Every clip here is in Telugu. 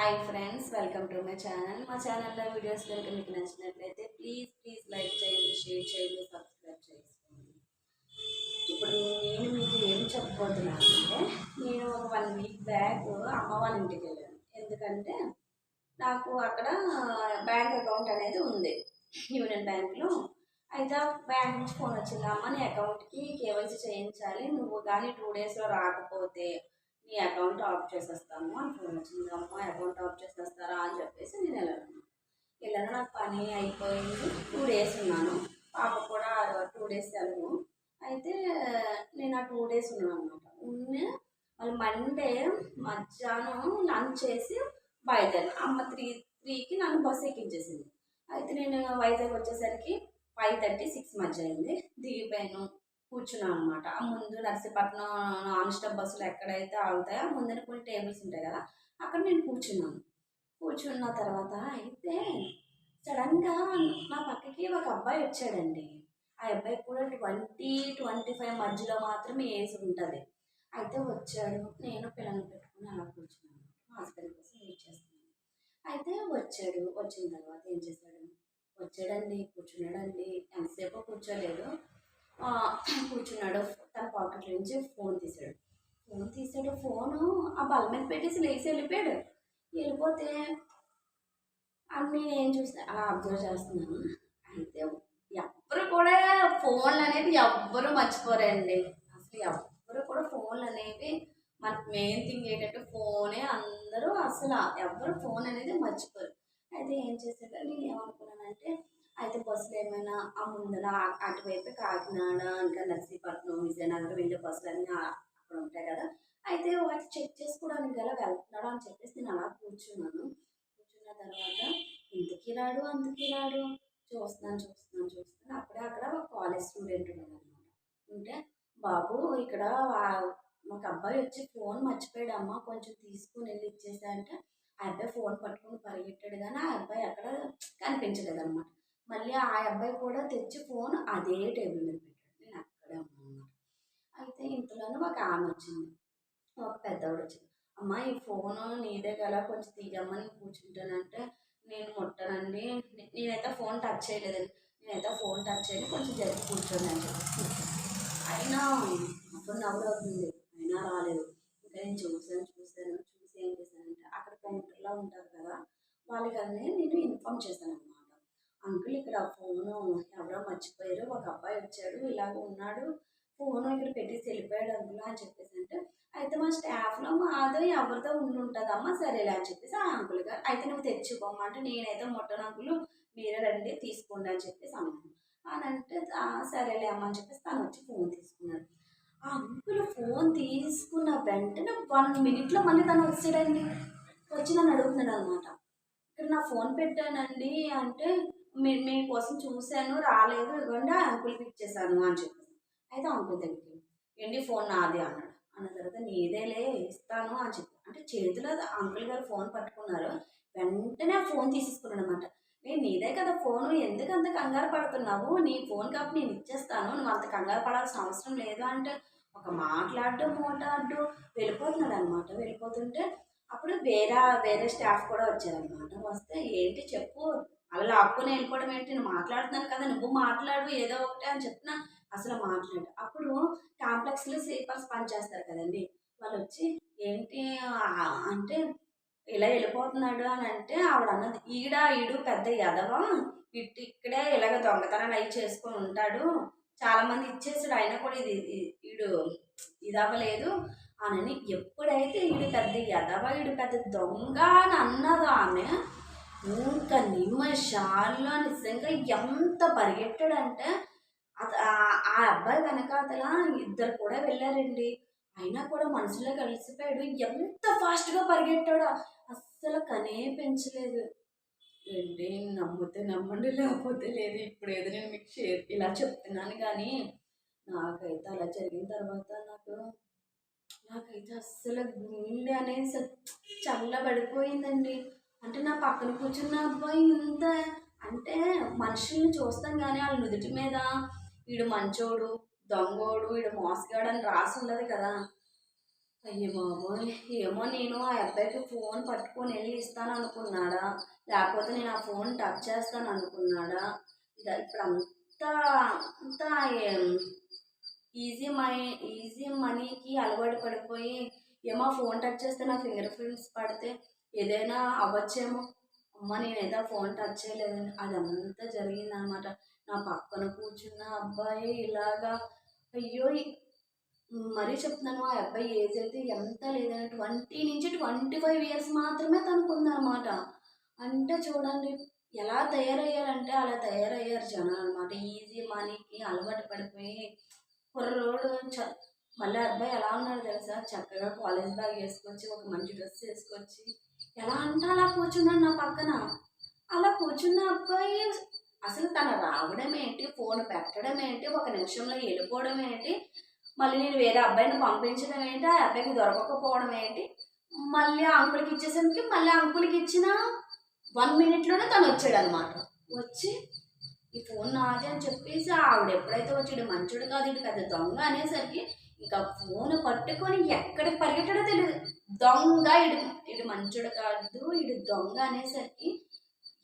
Hi friends welcome to my channel. మా ఛానల్లో వీడియోస్ కనుక మీకు నచ్చినట్లయితే ప్లీజ్ ప్లీజ్ లైక్ చేయండి షేర్ చేయండి సబ్స్క్రైబ్ చేసుకోండి. ఇప్పుడు నేను మీకు ఏం చెప్పబోతున్నాను అంటే నేను ఒక వన్ వీక్ బ్యాక్ అమ్మ వాళ్ళ ఇంటికి వెళ్ళాను. ఎందుకంటే నాకు అక్కడ బ్యాంక్ అకౌంట్ అనేది ఉంది. యూనియన్ బ్యాంక్లో. అయితే బ్యాంక్ నుంచి ఫోన్ వచ్చింది అమ్మ నీ అకౌంట్కి కేవైసీ చేయించాలి. నువ్వు కానీ టూ డేస్లో రాకపోతే నీ అకౌంట్ ఆఫ్ చేసేస్తాము అని ఫోన్ వచ్చింది అమ్మ అకౌంట్ ఆఫ్ చేసేస్తారా అని చెప్పేసి నేను వెళ్ళాను. వెళ్ళాను నాకు పని అయిపోయింది. టూ డేస్ ఉన్నాను. పాప కూడా టూ డేస్ సెలవు అయితే నేను ఆ టూ డేస్ ఉన్నాను అనమాట ఉన్న మళ్ళీ మండే మధ్యాహ్నం లంచ్ చేసి బయలుదేరాను. అమ్మ త్రీ త్రీకి నన్ను బస్సు ఎక్కించేసింది. అయితే నేను వైజాగ్ వచ్చేసరికి ఫైవ్ థర్టీ సిక్స్ మధ్య అయింది. దిగిపోయాను. కూర్చున్నాను అనమాట ఆ ముందు నర్సీపట్నం నాన్ స్టాప్ బస్సులు ఎక్కడైతే ఆగుతాయో ఆ ముందర కొన్ని టేబుల్స్ ఉంటాయి కదా అక్కడ నేను కూర్చున్నాను. కూర్చున్న తర్వాత అయితే సడన్గా నా పక్కకి ఒక అబ్బాయి వచ్చాడండి. ఆ అబ్బాయి కూడా ట్వంటీ ట్వంటీ ఫైవ్ మధ్యలో మాత్రమే ఏజ్ ఉంటుంది. అయితే వచ్చాడు నేను పిల్లల్ని పెట్టుకుని అలా కూర్చున్నాను. హాస్పిటల్ కోసం వెయిట్ చేస్తున్నాను. అయితే వచ్చాడు వచ్చిన తర్వాత ఏం చేశాడు? వచ్చాడండి కూర్చున్నాడండి. ఎంతసేపు కూర్చోలేదు. కూర్చున్నాడు. తన పాకెట్ నుంచి ఫోన్ తీసాడు ఫోన్ తీసాడు ఫోను ఆ బల్ల మీద పెట్టేసి లేచి వెళ్ళిపోయాడు. వెళ్ళిపోతే అన్నీ నేను చూస్తే అలా అబ్జర్వ్ చేస్తున్నాను. అయితే ఎవ్వరు కూడా ఫోన్లు అనేది ఎవ్వరు మర్చిపోరండి. అసలు ఎవ్వరు కూడా ఫోన్లు అనేవి మనకు మెయిన్ థింగ్ ఏంటంటే ఫోనే అందరూ అసలు ఎవ్వరు ఫోన్ అనేది మర్చిపోరు. అయితే ఏం చేశాడు? నేను ఏమనుకున్నానంటే అయితే బస్సులు ఏమైనా ఆ ముందర అటువైపు కాకినాడ ఇంకా నర్సీపట్నం విజయనగరం వెళ్ళే బస్సులు అన్నీ అక్కడ ఉంటాయి కదా. అయితే వాటి చెక్ చేసుకోవడానికి గల వెళ్తున్నాడు అని చెప్పేసి నేను అలా కూర్చున్నాను. కూర్చున్న తర్వాత ఇంతకీ రాడు అంతకీ రాడు. చూస్తున్నాను చూస్తున్నాను చూస్తున్నాను. అప్పుడే అక్కడ ఒక కాలేజ్ స్టూడెంట్ ఉన్నాడు అనమాట ఉంటే బాబు ఇక్కడ మాకు అబ్బాయి వచ్చి ఫోన్ మర్చిపోయాడు అమ్మ కొంచెం తీసుకుని వెళ్ళి ఇచ్చేసా అంటే ఆ అబ్బాయి ఫోన్ పట్టుకుని పరిగెట్టాడు. కానీ ఆ అబ్బాయి అక్కడ కనిపించలేదు అనమాట మళ్ళీ ఆ అబ్బాయి కూడా తెచ్చి ఫోన్ అదే టేబుల్ మీద పెట్టాడు. నేను అక్కడే ఉన్నాను. అనమాట అయితే ఇంతలోనే ఒక ఆమె వచ్చింది. ఒక పెద్దవాడు వచ్చింది. అమ్మ ఈ ఫోన్ నీదే కదా కొంచెం తీయమ్మని కూర్చుంటానంటే నేను ముట్టానండి. నేనైతే ఫోన్ టచ్ చేయలేదండి. నేనైతే ఫోన్ టచ్ చేయని కొంచెం జరిగి కూర్చోండి అయినా అప్పుడు నవ్వు అవుతుంది. అయినా రాలేదు. ఇంకా నేను చూసాను చూసాను చూసి ఏం చేశానంటే అక్కడ కౌంటర్లో ఉంటారు కదా వాళ్ళకి అన్నీ నేను ఇన్ఫామ్ చేశాను అంకుల్ ఇక్కడ ఫోను ఎవరో మర్చిపోయారు. ఒక అబ్బాయి వచ్చాడు ఇలాగ ఉన్నాడు. ఫోన్ ఇక్కడ పెట్టేసి వెళ్ళిపోయాడు అంకుల్ అని చెప్పేసి అంటే అయితే మా స్టాఫ్లో మాదో ఎవరితో ఉండి ఉంటుందమ్మా సరేలే అని చెప్పేసి ఆ అంకుల్ గారు అయితే నువ్వు తెచ్చుకోమ్మా అంటే నేనైతే మొట్టను అంకుల్ మీరే రండి తీసుకోండి అని చెప్పేసి అన్నాను అని అంటే సరేలే అమ్మ అని చెప్పేసి తను వచ్చి ఫోన్ తీసుకున్నాడు. ఆ అంకుల్ ఫోన్ తీసుకున్న వెంటనే వన్ మినిట్లో మళ్ళీ తను వచ్చాడండి. వచ్చి నన్ను అడుగుతున్నాడు అనమాట ఇక్కడ నా ఫోన్ పెట్టానండి అంటే మీకోసం చూశాను రాలేదు ఇవ్వండి అంకుల్కి ఇచ్చేసాను అని చెప్పేసి. అయితే అంకుల్ దగ్గరికి ఏంటి ఫోన్ నాది? అన్నాడు. అన్న తర్వాత నీదేలే ఇస్తాను అని చెప్పి. అంటే చేతిలో అంకుల్ గారు ఫోన్ పట్టుకున్నారు. వెంటనే ఆ ఫోన్ తీసేసుకున్నాడు అనమాట నేను నీదే కదా ఫోన్ ఎందుకు అంత కంగారు పడుతున్నావు? నీ ఫోన్ కాబట్టి నేను ఇచ్చేస్తాను నువ్వు అంత కంగారు పడాల్సిన అవసరం లేదు అంటే ఒక మాట్లాడు మోటాడు వెళ్ళిపోతున్నాడు అనమాట వెళ్ళిపోతుంటే అప్పుడు వేరే వేరే స్టాఫ్ కూడా వచ్చారనమాట వస్తే ఏంటి చెప్పు అలా లాక్కుని వెళ్ళిపోవడం ఏంటి నేను మాట్లాడుతున్నాను కదా నువ్వు మాట్లాడు ఏదో ఒకటి అని చెప్తున్నా అసలు మాట్లాడు. అప్పుడు కాంప్లెక్స్లో స్లీపర్స్ పనిచేస్తారు కదండి. వాళ్ళు వచ్చి ఏంటి అంటే ఇలా వెళ్ళిపోతున్నాడు అని అంటే ఆవిడ అన్నది ఈడ ఈడు పెద్ద ఎదవ ఇటు ఇక్కడే ఇలాగ దొంగతనాలు అవి చేసుకొని ఉంటాడు. చాలామంది ఇచ్చేసాడు అయినా కూడా ఇది ఈడు ఇది అవ్వలేదు అని ఎప్పుడైతే ఈడు పెద్ద ఎదవ ఈడు పెద్ద దొంగ అని అన్నదో ఆమె ఇంకా నిమిషాల్లో నిజంగా ఎంత పరిగెట్టాడంటే అత- ఆ- అబ్బాయి వెనకాతల ఇద్దరు కూడా వెళ్ళారండి. అయినా కూడా మనసులో కలిసిపోయాడు. ఎంత ఫాస్ట్గా పరిగెట్టాడో అస్సలు కనే పెంచలేదు ఏంటి నమ్మితే నమ్మండి లేకపోతే లేదు. ఇప్పుడు ఏదో నేను మీకు షేర్ ఇలా చెప్తున్నాను కానీ నాకైతే అలా జరిగిన తర్వాత నాకు నాకైతే అస్సలు గుండె అనేది స- చల్లబడిపోయిందండి. అంటే నా పక్కన కూర్చున్న అబ్బాయి ఇంత అంటే మనుషుల్ని చూస్తాం కానీ వాళ్ళ నుదుటి మీద వీడు మంచోడు దొంగోడు వీడు మోసగాడు అని రాసి ఉండదు కదా. అయ్యో బాబోయ్ ఏమో నేను ఆ అబ్బాయికి ఫోన్ పట్టుకొని వెళ్ళి ఇస్తాను అనుకున్నాడా? లేకపోతే నేను ఆ ఫోన్ టచ్ చేస్తాను అనుకున్నాడా? ఇది ఇప్పుడు అంతా అంతా ఈజీ మనీ ఈజీ మనీకి అలవాటు పడిపోయి ఏమో ఫోన్ టచ్ చేస్తే నా ఫింగర్ ప్రింట్స్ పడితే ఏదైనా అవ్వచ్చేమో. అమ్మ నేనైతే ఫోన్ టచ్ చేయలేదని. అదంతా జరిగిందనమాట నా పక్కన కూర్చున్న అబ్బాయి ఇలాగా అయ్యో మరీ చెప్తున్నాను ఆ అబ్బాయి ఏజ్ అయితే ఎంత లేదని ట్వంటీ నుంచి ట్వంటీ ఫైవ్ ఇయర్స్ మాత్రమే తనకు ఉందన్నమాట అంటే చూడండి ఎలా తయారయ్యారంటే అలా తయారయ్యారు జనాలు అనమాట ఈజీ మనీకి అలవాటు పడిపోయి కుర్రోడు చ మళ్ళీ అబ్బాయి ఎలా ఉన్నాడు తెలుసా? చక్కగా కాలేజ్ బ్యాగ్ వేసుకొచ్చి ఒక మంచి డ్రెస్ వేసుకొచ్చి ఎలా అంటే అలా కూర్చున్నాడు నా పక్కన. అలా కూర్చున్న అబ్బాయి అసలు తన రావడం ఏంటి? ఫోన్ పెట్టడం ఏంటి? ఒక నిమిషంలో వెళ్ళిపోవడం ఏంటి? మళ్ళీ నేను వేరే అబ్బాయిని పంపించడం ఏంటి? ఆ అబ్బాయికి దొరకకపోవడం ఏంటి? మళ్ళీ ఆ అంకుల్కి ఇచ్చేసరికి మళ్ళీ ఆ అంకుల్కి ఇచ్చిన వన్ మినిట్లోనే తను వచ్చాడు అనమాట వచ్చి ఈ ఫోన్ నాది అని చెప్పేసి ఆవిడ ఎప్పుడైతే వచ్చాడు మంచోడు కాదు ఇటు పెద్ద దొంగ అనేసరికి ఇంకా ఫోన్ పట్టుకొని ఎక్కడికి పరిగెట్టడో తెలియదు దొంగ ఇడు ఇడు మంచోడు కాదు ఇడు దొంగ అనేసరికి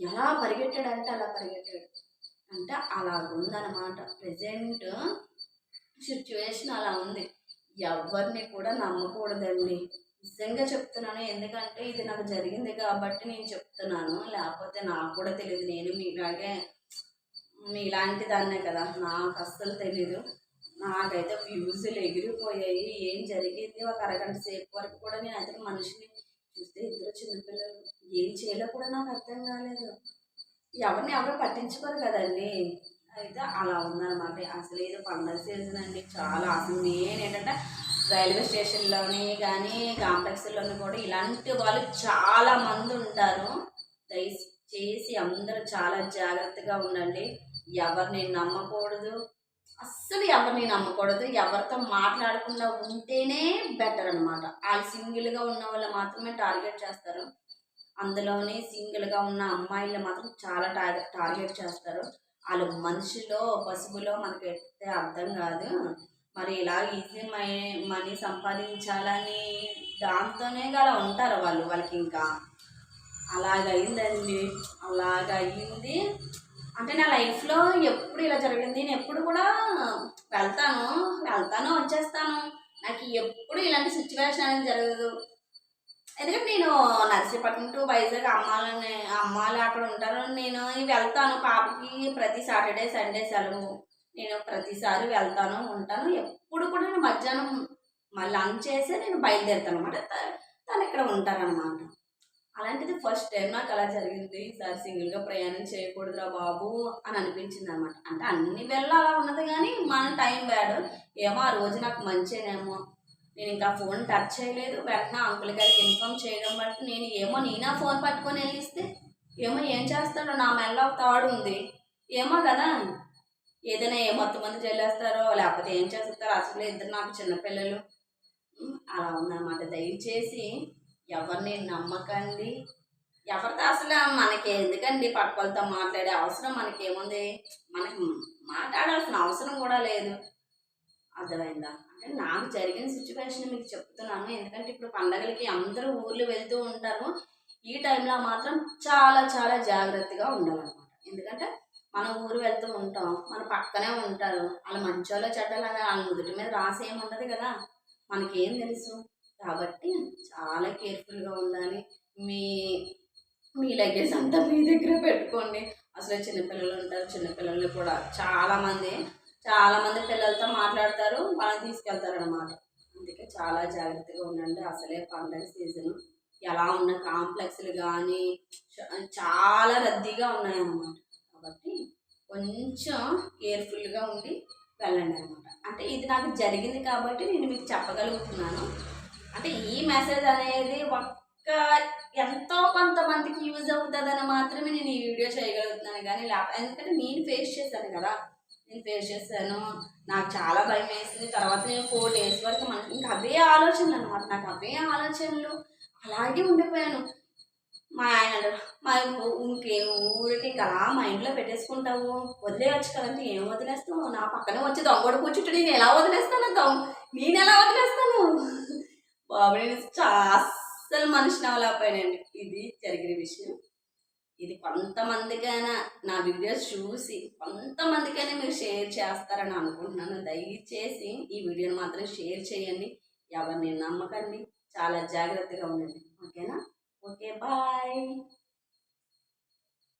ఎలా పరిగెట్టాడంటే అలా పరిగెట్టాడు. అంటే అలా ఉందన్నమాట ప్రజెంట్ సిచ్యువేషన్ అలా ఉంది. ఎవరిని కూడా నమ్మకూడదండి. నిజంగా చెప్తున్నాను ఎందుకంటే ఇది నాకు జరిగింది కాబట్టి నేను చెప్తున్నాను. లేకపోతే నాకు కూడా తెలియదు నేను మీలాగే మీలాంటి దాన్నే కదా. నాకు అస్సలు తెలీదు. నాకైతే ఫ్యూజులు ఎగిరిపోయాయి. ఏం జరిగింది? ఒక అరగంట సేపు వరకు కూడా నేను అయితే మనిషిని చూస్తే ఇద్దరు చిన్నపిల్లలు ఏం చేయాలో కూడా నాకు అర్థం కాలేదు. ఎవరిని ఎవరు పట్టించుకోరు కదండి. అయితే అలా ఉందన్నమాట. అసలు ఏదో పండగ సీజన్ అండి. చాలా అసలు మెయిన్ ఏంటంటే రైల్వే స్టేషన్లోని కానీ కాంప్లెక్స్లోని కూడా ఇలాంటి వాళ్ళు చాలా మంది ఉంటారు. దయచేసి అందరూ చాలా జాగ్రత్తగా ఉండండి. ఎవరిని నమ్మకూడదు. అస్సలు ఎవరిని నమ్మకూడదు. ఎవరితో మాట్లాడకుండా ఉంటేనే బెటర్ అనమాట వాళ్ళు సింగిల్గా ఉన్న వాళ్ళు మాత్రమే టార్గెట్ చేస్తారు. అందులోనే సింగిల్గా ఉన్న అమ్మాయిలు మాత్రం చాలా టార్గెట్ టార్గెట్ చేస్తారు. వాళ్ళు మనిషిలో పసుపులో మనకి ఎత్తే అర్థం కాదు. మరి ఇలా ఈజీ మై మనీ సంపాదించాలని దాంతోనే గల ఉంటారు వాళ్ళు. వాళ్ళకి ఇంకా అలాగైందండి. అలాగయింది అంటే నా లైఫ్లో ఎప్పుడు ఇలా జరిగింది నేను ఎప్పుడు కూడా వెళ్తాను వెళ్తాను వచ్చేస్తాను. నాకు ఎప్పుడు ఇలాంటి సిచ్యువేషన్ అనేది జరగదు. ఎందుకంటే నేను నర్సీపట్నం టు వైజాగ్ అమ్మాలని అమ్మాలు అక్కడ ఉంటారు. నేను వెళ్తాను పాపకి ప్రతి సాటర్డే సండే సెలవు. నేను ప్రతిసారి వెళ్తాను ఉంటాను. ఎప్పుడు కూడా నేను మధ్యాహ్నం మళ్ళీ లంచ్ చేసి నేను బయలుదేరుతాను అనమాట తను ఇక్కడ ఉంటారనమాట అలాంటిది ఫస్ట్ టైం నాకు అలా జరిగింది. ఈసారి సింగిల్గా ప్రయాణం చేయకూడదురా బాబు అని అనిపించింది అనమాట అంటే అన్ని వేళ అలా ఉన్నది కానీ మన టైం బ్యాడ్ ఏమో ఆ రోజు నాకు మంచినేమో. నేను ఇంకా ఫోన్ టచ్ చేయలేదు. వెంటనే అంకుల్ గారికి ఇన్ఫామ్ చేయడం బట్టి నేను ఏమో నేనా ఫోన్ పట్టుకొని వెళ్ళిస్తే ఏమో ఏం చేస్తాడో నా మెల్ల ఒక తాడు ఉంది. ఏమో కదా ఏదైనా ఏ మొత్తం మంది చెల్లేస్తారో లేకపోతే ఏం చేస్తారో అసలు ఇద్దరు నాకు చిన్నపిల్లలు అలా ఉందన్నమాట. దయచేసి ఎవరిని నమ్మకండి. ఎవరితో అసలు మనకి ఎందుకండి పక్క వాళ్ళతో మాట్లాడే అవసరం మనకేముంది? మనకి మాట్లాడాల్సిన అవసరం కూడా లేదు. అర్థమైందా? అంటే నాకు జరిగిన సిచ్యువేషన్ మీకు చెప్తున్నాను. ఎందుకంటే ఇప్పుడు పండగలకి అందరూ ఊర్లు వెళ్తూ ఉంటారు. ఈ టైంలో మాత్రం చాలా చాలా జాగ్రత్తగా ఉండాలన్నమాట. ఎందుకంటే మనం ఊరు వెళ్తూ ఉంటాం. మన పక్కనే ఉంటారు. వాళ్ళ మంచోళ్ళ చెడ్డలు వాళ్ళ నుదుటి మీద రాసి ఏమి ఉండదు కదా. మనకేం తెలుసు? కాబట్టి చాలా కేర్ఫుల్గా ఉండాలి. మీ మీ లగేజ్ అంతా మీ దగ్గర పెట్టుకోండి. అసలు చిన్నపిల్లలు ఉంటారు. చిన్నపిల్లలు కూడా చాలామంది చాలామంది పిల్లలతో మాట్లాడతారు. వాళ్ళని తీసుకెళ్తారు అనమాట అందుకే చాలా జాగ్రత్తగా ఉండండి. అసలే పండగ సీజన్. ఎలా ఉన్న కాంప్లెక్స్లు కానీ చాలా రద్దీగా ఉన్నాయన్నమాట. కాబట్టి కొంచెం కేర్ఫుల్గా ఉండి వెళ్ళండి అనమాట అంటే ఇది నాకు జరిగింది కాబట్టి నేను మీకు చెప్పగలుగుతున్నాను. అంటే ఈ మెసేజ్ అనేది ఒక్క ఎంతో కొంతమందికి యూజ్ అవుతుందని మాత్రమే నేను ఈ వీడియో చేయగలుగుతున్నాను కానీ లేకపోతే ఎందుకంటే నేను ఫేస్ చేశాను కదా. నేను ఫేస్ చేశాను. నాకు చాలా భయం వేసింది. తర్వాత నేను ఫోర్ డేస్ వరకు మనకి ఇంకా అవే ఆలోచనలు అనమాట నాకు అవే ఆలోచనలు. అలాగే ఉండిపోయాను. మా ఆయన మా ఇంకే ఊరికి ఇంకా అలా మైండ్లో పెట్టేసుకుంటావు. వదిలేయచ్చు కదంటే ఏం వదిలేస్తావు? నా పక్కనే వచ్చి దొంగడు కూర్చుంటే నేను ఎలా వదిలేస్తాను? దొంగ నేను ఎలా వదిలేస్తాను? బాబు నేను చా అస్సలు మనిషిని అవలేకపోయానండి ఇది జరిగిన విషయం. ఇది కొంతమందికైనా నా వీడియోస్ చూసి కొంతమందికైనా మీరు షేర్ చేస్తారని అనుకుంటున్నాను. దయచేసి ఈ వీడియోని మాత్రం షేర్ చేయండి. ఎవరిని నమ్మకండి. చాలా జాగ్రత్తగా ఉండండి. ఓకేనా? Okay bye.